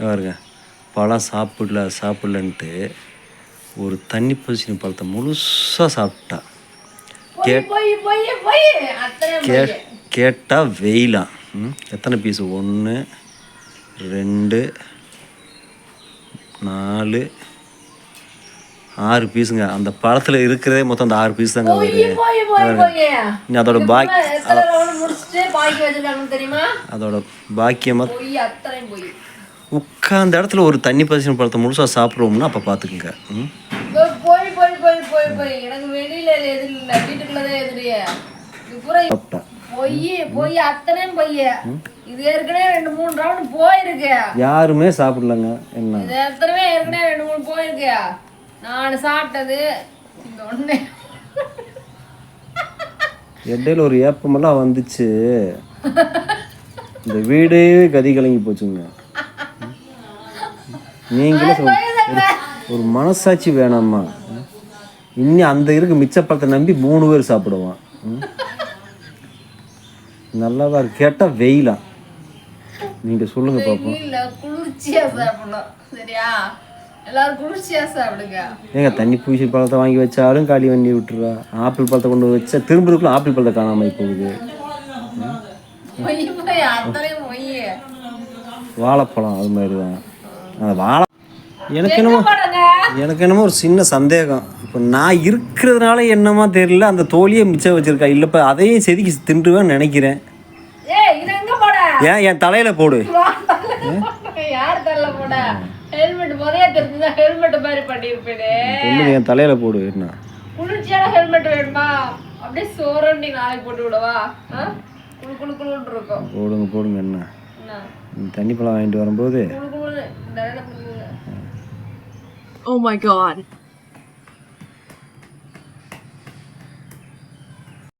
பாருங்க. பழம் சாப்பிடல சாப்பிடலன்ட்டு ஒரு தண்ணி பசினி பழத்தை முழுசாக சாப்பிட்டா. கே கே கேட்டால் வெயிலாம் எத்தனை பீஸு ஒன்று ரெண்டு நாலு ஆறு பீஸுங்க அந்த பழத்தில் இருக்கிறதே மொத்தம் அந்த ஆறு பீஸ் தாங்க வருது. அதோட பாக்கி அதோட பாக்கியமாக உட்காந்த இடத்துல ஒரு தண்ணி பசின பழத்தை முழுசாக சாப்பிட்றோம்னா அப்போ பார்த்துக்குங்க ஏற்கனவே யாருமே சாப்பிடலங்க. என்ன? எத்தனைமே ஏற்கனவே ரெண்டு மூணு போயிருக்கு. நான் சாப்பிட்டது இந்த இடையில ஒரு ஏப்பமெல்லாம் வந்துச்சு. இந்த வீடே கதி கலங்கி போச்சுங்க. நீங்களே சொல்~ ஒரு மனசாட்சி வேணாமா ம்? இன்னி அந்த இருக்கு மிச்ச பழத்தை நம்பி மூணு பேர் சாப்பிடுவான்? நல்லாவா இருக்கு. கேட்டால் வெயிலா. நீங்கள் சொல்லுங்க பார்ப்போம் இல்ல குளிர்ச்சியா சாப்பிடணும். சரியா? எல்லாரும் குளிர்ச்சியா சாப்பிடுங்க. ஏங்க தண்ணி பூசி பழத்தை வாங்கி வச்சாலும் காலி பண்ணி விட்டுருவா ஆப்பிள் பழத்தை கொண்டு வச்சா திரும்புறதுக்குள்ள ஆப்பிள் பழத்தை காணாமல் போகுது. வாழைப்பழம் அது மாதிரி தான் அந்த வாழை எனக்கு என்னமோ எனக்கு என்னமோ ஒரு சின்ன சந்தேகம். இப்போ நான் இருக்கிறதுனால என்னமா தெரியல. அந்த தோலியை மிச்சம் வச்சிருக்கா. இல்லைப்ப அதையும் செதுக்கி தின்றுவேன்னு நினைக்கிறேன். ஏன் என் தலையில போடு. என் தலையில போடு என்ன? குளிர்ச்சியான ஹெல்மெட் வேணுமா? அப்படியே சோரண்டி நாளைக்கு போட்டு விடவா? ஆ? குளு குளு குளுன்னு இருக்கும். போடுங்க போடுங்க என்ன? தண்ணி பழம் வாங்கிட்டு வரும்போது குளு குளுன்னு இந்த